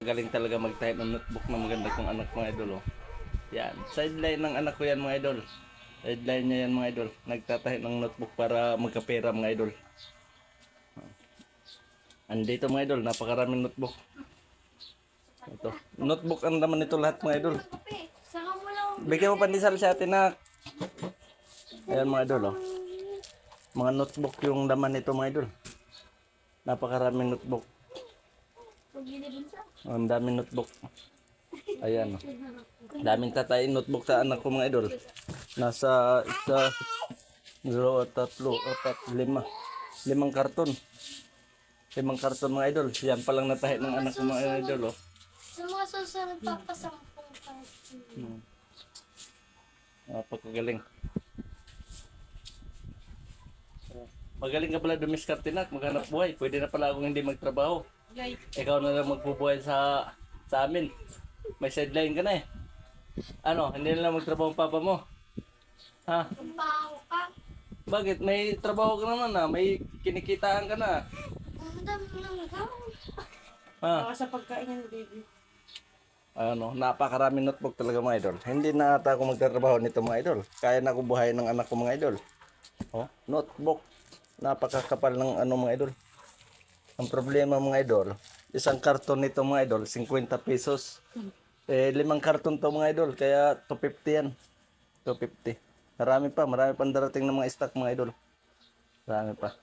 Galing talaga magtahi ng notebook na maganda kong anak mga idol. Oh. Yan. Sideline ng anak ko yan mga idol. Sideline niya yan mga idol. Nagtatahi ng notebook para magkapera mga idol. Andito mga idol, napakaraming notebook. Ito. Notebook ang laman nito lahat mga idol. Bigyan mo pandesal sa atin na. Ayan mga idol oh. Mga notebook yung laman nito mga idol. Napakaraming notebook. Sa. Ang daming notebook. Ayan. oh. Daming tatay notebook sa anak ko mga idol. Nasa isa, dalawa, tatlo, apat, lima. Limang karton. Limang karton mga idol. Yan pa lang natahi ng anak ko mga idol. Oh. Sa mga susunod papasampung kasi. Hmm. Napakagaling. Magaling ka pala dumiskarte nak, maghanap buhay. Pwede na pala akong hindi magtrabaho. Guys. Ikaw na lang magbubuhay sa sa amin. May sideline ka na eh. Ano, hindi na lang magtrabaho ang papa mo. Ha? Baho ka. Bakit? May trabaho ka naman na, may kinikitaan ka na. Ang dami lang gawin. Ha? Baka sa pagkain yan, baby. Ano, napakaraming notebook talaga mga idol. Hindi na ata ako magtatrabaho nito mga idol. Kaya na ako buhayin ng anak ko mga idol. Oh, notebook. Napakakapal ng ano mga idol. Ang problema mga idol, isang karton nito mga idol, 50 pesos. Eh, limang karton to mga idol, kaya 250 yan. 250. Marami pa, marami pang darating ng mga stock mga idol. Marami pa.